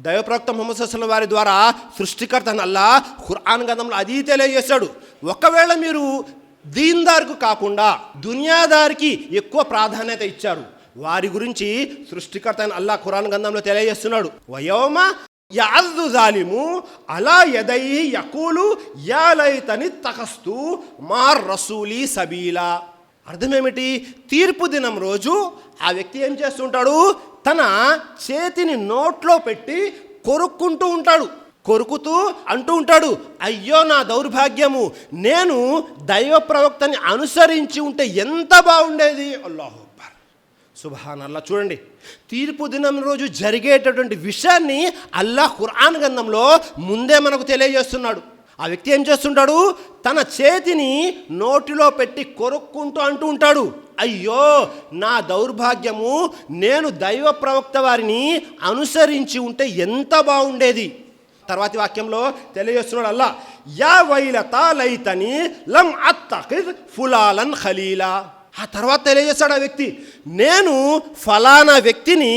దైవప్రవక్త ముహమ్మద్ సల్లం వారి ద్వారా సృష్టికర్త అల్లా ఖురాన్ గతంలో అది తెలియజేశాడు. ఒకవేళ మీరు దీన్దార్కు కాకుండా దునియాదారికి ఎక్కువ ప్రాధాన్యత ఇచ్చారు వారి గురించి సృష్టికర్త అయిన అల్లా ఖురాన్ గంధంలో తెలియజేస్తున్నాడు. వయోమ యాదు జాలిము అలా ఎదై యకూలు యాలైతని తకస్తు మార్ రసూలి సబీలా. అర్థమేమిటి? తీర్పు దినం రోజు ఆ వ్యక్తి ఏం చేస్తుంటాడు? తన చేతిని నోట్లో పెట్టి కొరుక్కుంటూ ఉంటాడు. కొరుకుతూ అంటూ ఉంటాడు అయ్యో నా దౌర్భాగ్యము. నేను దైవ ప్రవక్తని అనుసరించి ఉంటే ఎంత బాగుండేది? అల్లాహు అక్బర్. అల్లా చూడండి. తీర్పు దినం రోజు జరిగేటటువంటి విషయాన్ని అల్లాహ్ ఖురాన్ గంధంలో ముందే మనకు తెలియజేస్తున్నాడు. ఆ వ్యక్తి ఏం చేస్తుంటాడు? తన చేతిని నోటిలో పెట్టి కొరుక్కుంటూ అంటూ ఉంటాడు. అయ్యో నా దౌర్భాగ్యము నేను దైవ ప్రవక్త వారిని అనుసరించి ఉంటే ఎంత బాగుండేది. తర్వాతి వాక్యంలో తెలియజేస్తున్నాడు అల్లా యా వైలత లైతని లం అత్తఖిద్ ఫులాలన్ ఖలీలా. ఆ తర్వాత తెలియజేస్తాడు ఆ వ్యక్తి నేను ఫలానా వ్యక్తిని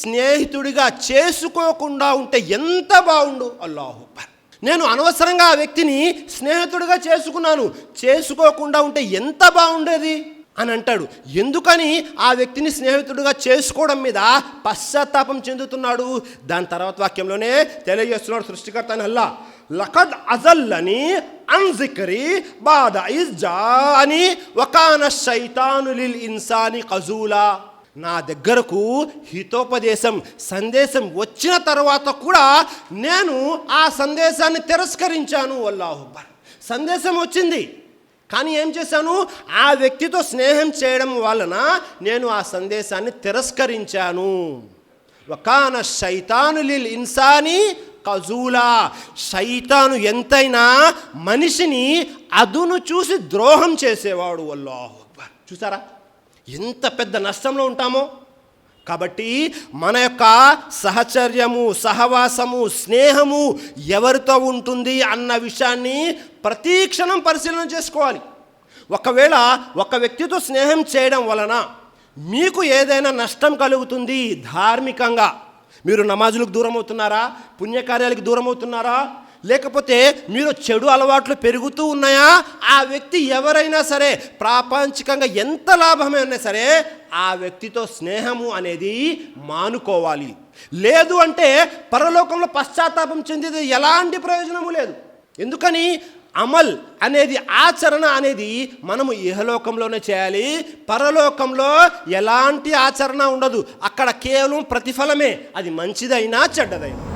స్నేహితుడిగా చేసుకోకుండా ఉంటే ఎంత బాగుండు? అల్లాహుబ్బర్ నేను అనవసరంగా ఆ వ్యక్తిని స్నేహితుడిగా చేసుకున్నాను. చేసుకోకుండా ఉంటే ఎంత బాగుండేది? అని అంటాడు. ఎందుకని ఆ వ్యక్తిని స్నేహితుడిగా చేసుకోవడం మీద పశ్చాత్తాపం చెందుతున్నాడు? దాని తర్వాత వాక్యంలోనే తెలియజేస్తున్నాడు సృష్టికర్త అల్లా. లఖద్ అజల్లని అన్జికరి బాధ ఇజ్జా అని ఒకన శైతాను లిల్ ఇన్సాని కజూలా. నా దగ్గరకు హితోపదేశం సందేశం వచ్చిన తర్వాత కూడా నేను ఆ సందేశాన్ని తిరస్కరించాను. అల్లాహుబ్బర్ సందేశం వచ్చింది. కానీ ఏం చేశాను? ఆ వ్యక్తితో స్నేహం చేయడం వలన నేను ఆ సందేశాన్ని తిరస్కరించాను. వకాన శైతాను లిల్ ఇన్సాని కజూలా. శైతాను ఎంతైనా మనిషిని అదును చూసి ద్రోహం చేసేవాడు. అల్లాహు అక్బర్. చూసారా? ఎంత పెద్ద నష్టంలో ఉంటామో. కాబట్టి మన యొక్క సహచర్యము సహవాసము స్నేహము ఎవరితో ఉంటుంది అన్న విషయాన్ని ప్రతి క్షణం పరిశీలన చేసుకోవాలి. ఒకవేళ ఒక వ్యక్తితో స్నేహం చేయడం వలన మీకు ఏదైనా నష్టం కలుగుతుంది ధార్మికంగా. మీరు నమాజులకు దూరం అవుతున్నారా పుణ్యకార్యాలకు దూరం అవుతున్నారా లేకపోతే మీరు చెడు అలవాట్లు పెరుగుతూ ఉన్నాయా? ఆ వ్యక్తి ఎవరైనా సరే ప్రాపంచికంగా ఎంత లాభమైనా సరే ఆ వ్యక్తితో స్నేహము అనేది మానుకోవాలి. లేదు అంటే పరలోకంలో పశ్చాత్తాపం చెందేది ఎలాంటి ప్రయోజనము లేదు. ఎందుకని? అమల్ అనేది ఆచరణ అనేది మనము ఇహలోకంలోనే చేయాలి. పరలోకంలో ఎలాంటి ఆచరణ ఉండదు. అక్కడ కేవలం ప్రతిఫలమే. అది మంచిదైనా చెడ్డదైనా.